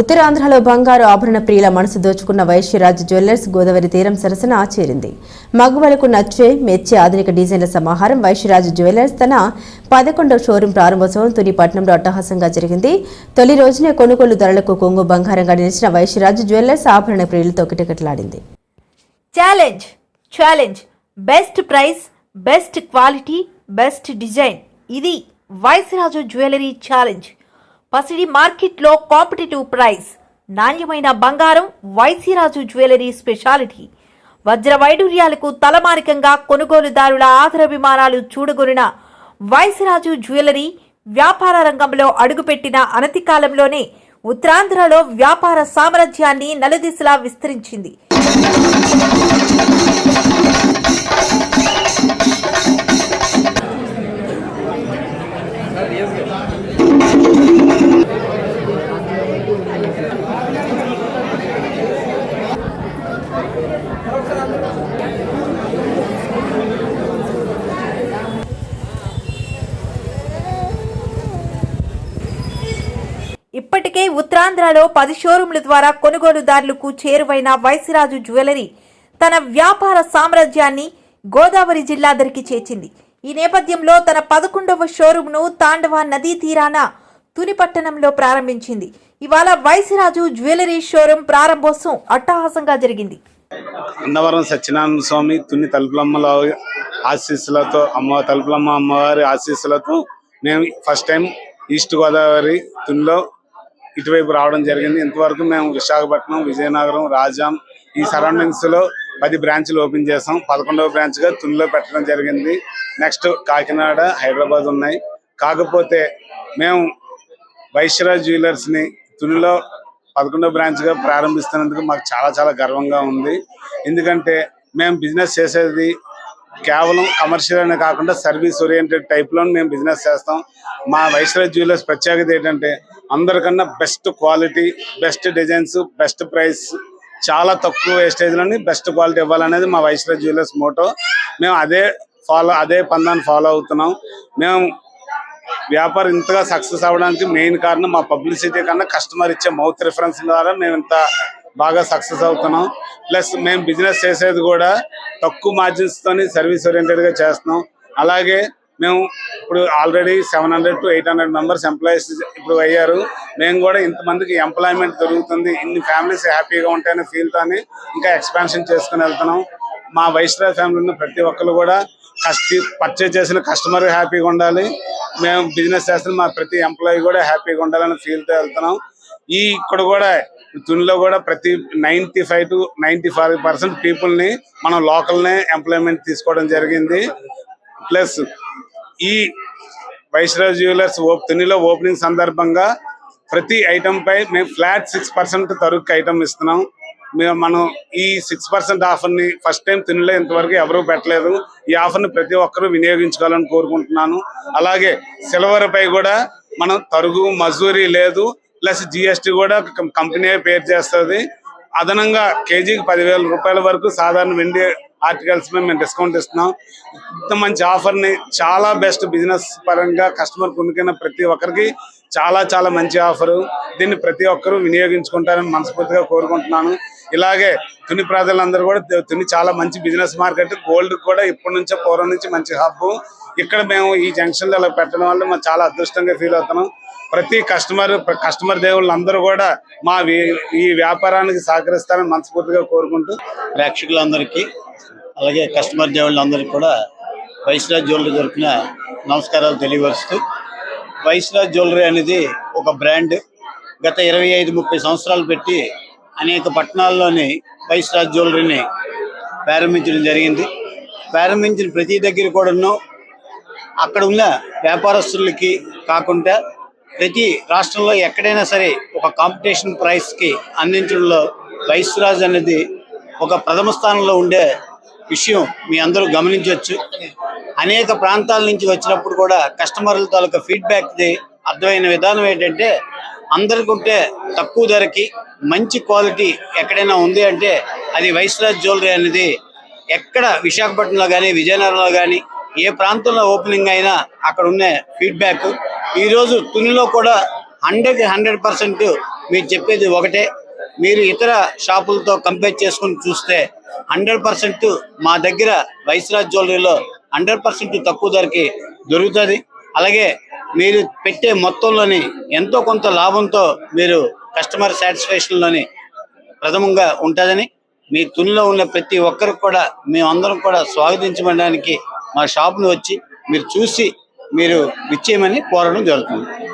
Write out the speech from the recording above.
ఉత్తరాంధ్రలో బంగారు ఆభరణ ప్రియుల మనసు దోచుకున్న వైశ్యరాజ్ జ్యువెలర్స్ గోదావరి తీరం సరసన చేరింది. మగువలకు నచ్చే మెచ్చే ఆధునిక డిజైన్ల సమాహారం వైశ్యరాజ్ జ్యువెలర్స్ తన పదకొండవ షోరూం ప్రారంభోత్సవం తుని పట్టణంలో అట్టహాసంగా జరిగింది. తొలి రోజునే కొనుగోలు ధరలకు కొంగు బంగారంగా నిలిచిన వైశ్యరాజ్ జ్యువెలర్స్ ఆభరణ ప్రియులతో కిటకిటలాడింది. Challenge challenge. Best price best quality best design. ఇది వైశ్యరాజు జ్యువెలరీ ఛాలెంజ్. పసిడి మార్కెట్లో కాంపిటేటివ్ ప్రైస్. నాణ్యమైన బంగారం వైసీరాజు జ్యువెలరీ స్పెషాలిటీ. వజ్ర వైడూర్యాలకు తలమానికంగా కొనుగోలుదారుల ఆదరాభిమానాలు చూడగొనిన వైసీరాజు జ్యువెలరీ వ్యాపార రంగంలో అడుగుపెట్టిన అనతి కాలంలోనే ఉత్తరాంధ్రలో వ్యాపార సామ్రాజ్యాన్ని నలుదిశలా విస్తరించింది. ఇప్పటికే ఉత్తరాంధ్రలో పది షోరూంల ద్వారా కొనుగోలుదారులకు చేరువైన వైశ్యరాజు జ్యువెలరీ తన వ్యాపార సామ్రాజ్యాన్ని గోదావరి జిల్లా దరికి చేర్చింది. ఈ నేపథ్యంలో తన పదకొండవ షోరూంను తాండవ నదీ తీరాన తుని పట్టణంలో ప్రారంభించింది. ఇవాళ వైశ్యరాజు జ్యువెలరీ షోరూం ప్రారంభోత్సవం అట్టహాసంగా జరిగింది. అన్నవరం సత్యనారాయణ స్వామి తుని తలుపులమ్మల ఆశీస్సులతో అమ్మ తలుపులమ్మ అమ్మవారి ఆశీస్సులతో మేము ఫస్ట్ టైం ఈస్ట్ గోదావరి తునిలో ఇటువైపు రావడం జరిగింది. ఇంతవరకు మేము విశాఖపట్నం విజయనగరం రాజాం ఈ సరౌండింగ్స్లో పది బ్రాంచ్లు ఓపెన్ చేసాం. పదకొండవ బ్రాంచ్గా తునిలో పెట్టడం జరిగింది. నెక్స్ట్ కాకినాడ హైదరాబాద్ ఉన్నాయి. కాకపోతే మేము వైశ్యరాజ్ జ్యువెలర్స్ని తునిలో పదకొండో బ్రాంచ్గా ప్రారంభిస్తున్నందుకు మాకు చాలా చాలా గర్వంగా ఉంది. ఎందుకంటే మేము బిజినెస్ చేసేది కేవలం కమర్షియల్ అనే కాకుండా సర్వీస్ ఓరియంటెడ్ టైప్లో మేము బిజినెస్ చేస్తాం. మా వైశ్యరాజ్ జ్యువెలర్స్ ప్రత్యేకత ఏంటంటే అందరికన్నా best quality best designs best price చాలా తక్కువ వేస్టేజ్లోని బెస్ట్ క్వాలిటీ ఇవ్వాలనేది మా వైశ్యరాజ్ జ్యువెలర్స్ మోటో. మేము అదే ఫాలో అదే పందాన్ని ఫాలో అవుతున్నాం. మేము వ్యాపారం ఇంతగా సక్సెస్ అవ్వడానికి మెయిన్ కారణం మా పబ్లిసిటీ కన్నా కస్టమర్ ఇచ్చే మౌత్ రిఫరెన్స్ ద్వారా మేము ఇంత బాగా సక్సెస్ అవుతున్నాం. ప్లస్ మేము బిజినెస్ చేసేది కూడా తక్కువ మార్జిన్స్ తోని సర్వీస్ ఓరియంటెడ్గా చేస్తున్నాం. అలాగే మేము ఇప్పుడు already seven hundred to eight hundred members employees ఇప్పుడు అయ్యారు. మేము కూడా ఇంతమందికి ఎంప్లాయ్మెంట్ దొరుకుతుంది. ఇన్ని ఫ్యామిలీస్ హ్యాపీగా ఉంటాయనే ఫీల్ తోని ఇంకా ఎక్స్పాన్షన్ చేసుకుని వెళ్తున్నాం. మా వైశ్రా ఫ్యామిలీ ప్రతి ఒక్కరు కూడా కష్ట పర్చేజ్ చేసిన కస్టమర్ హ్యాపీగా ఉండాలి. మేము బిజినెస్ చేస్తున్న మా ప్రతి ఎంప్లాయీ కూడా హ్యాపీగా ఉండాలని ఫీల్తో వెళ్తున్నాం. ఈ ఇక్కడ కూడా తునిలో కూడా ప్రతి ninety five to ninety five percent పీపుల్ని మనం లోకల్ నే ఎంప్లాయ్మెంట్ తీసుకోవడం జరిగింది. ప్లస్ ఈ వైశ్రాజ్ జ్యువెలర్స్ ఓప్ తునిలో ఓపెనింగ్ సందర్భంగా ప్రతి ఐటమ్ పై మేము ఫ్లాట్ సిక్స్ పర్సెంట్ తరుగు ఐటమ్ ఇస్తున్నాం. మేము మనం ఈ సిక్స్ పర్సెంట్ ఆఫర్ని ఫస్ట్ టైం తినలే ఇంతవరకు ఎవరూ పెట్టలేదు. ఈ ఆఫర్ని ప్రతి ఒక్కరూ వినియోగించుకోవాలని కోరుకుంటున్నాను. అలాగే సిల్వర్ పై కూడా మనం తరుగు మజూరీ లేదు ప్లస్ జిఎస్టీ కూడా కంపెనీ పేరు చేస్తుంది. అదనంగా కేజీకి పదివేల రూపాయల వరకు సాధారణ వెండి ఆర్టికల్స్ మీద మేము డిస్కౌంట్ ఇస్తున్నాం. ఇంత మంచి ఆఫర్ని చాలా బెస్ట్ బిజినెస్ పరంగా కస్టమర్ కొనుక్కున్న ప్రతి ఒక్కరికి చాలా చాలా మంచి ఆఫర్ దీన్ని ప్రతి ఒక్కరూ వినియోగించుకుంటారని మనస్ఫూర్తిగా కోరుకుంటున్నాను. ఇలాగే తుని ప్రజలందరూ కూడా తుని చాలా మంచి బిజినెస్ మార్కెట్. గోల్డ్ కూడా ఇప్పటి నుంచే పూర్వం నుంచి మంచి హబ్. ఇక్కడ మేము ఈ జంక్షన్లో ఇలా పెట్టడం వల్ల మేము చాలా అదృష్టంగా ఫీల్ అవుతున్నాం. ప్రతి కస్టమర్ కస్టమర్ దేవుళ్ళు అందరూ కూడా మా ఈ వ్యాపారానికి సహకరిస్తారని మనస్ఫూర్తిగా కోరుకుంటూ. ప్రేక్షకులందరికీ అలాగే కస్టమర్ దేవుళ్ళందరికీ కూడా వైశ్రాజ్ జ్యువెలరీ తరఫున నమస్కారాలు తెలియవరుస్తూ వైశ్రాజ్ జ్యువెలరీ అనేది ఒక బ్రాండ్. గత ఇరవై ఐదు ముప్పై సంవత్సరాలు పెట్టి అనేక పట్టణాల్లోని వైశ్రాజ్ జ్యువెలరీని ప్రారంభించడం జరిగింది. ప్రారంభించిన ప్రతి దగ్గర కూడాను అక్కడ ఉన్న వ్యాపారస్తులకి కాకుండా ప్రతి రాష్ట్రంలో ఎక్కడైనా సరే ఒక కాంపిటీషన్ ప్రైస్కి అందించడంలో వైస్రాజ్ అనేది ఒక ప్రథమ స్థానంలో ఉండే విషయం మీ అందరూ గమనించవచ్చు. అనేక ప్రాంతాల నుంచి వచ్చినప్పుడు కూడా కస్టమర్ల తాలూకా ఫీడ్బ్యాక్ది అర్థమైన విధానం ఏంటంటే అందరికి ఉంటే తక్కువ ధరకి మంచి క్వాలిటీ ఎక్కడైనా ఉంది అంటే అది వైశ్రాజ్ జ్యువెలరీ అనేది ఎక్కడ విశాఖపట్నంలో కానీ విజయనగరంలో కానీ ఏ ప్రాంతంలో ఓపెనింగ్ అయినా అక్కడ ఉండే ఫీడ్బ్యాక్. ఈరోజు తునిలో కూడా హండ్రెడ్ హండ్రెడ్ పర్సెంట్ మీరు చెప్పేది ఒకటే. మీరు ఇతర షాపులతో కంపేర్ చేసుకుని చూస్తే హండ్రెడ్ పర్సెంట్ మా దగ్గర వైశ్రాజ్ జ్యువెలరీలో హండ్రెడ్ పర్సెంట్ తక్కువ ధరకి దొరుకుతుంది. అలాగే మీరు పెట్టే మొత్తంలోని ఎంతో కొంత లాభంతో మీరు కస్టమర్ సాటిస్ఫాక్షన్లోని ప్రథమంగా ఉంటుందని మీ తునిలో ఉన్న ప్రతి ఒక్కరికి కూడా మేమందరం కూడా స్వాగతించడానికి మా షాప్ని వచ్చి మీరు చూసి మీరు ఇచ్చేయమని కోరడం జరుగుతుంది.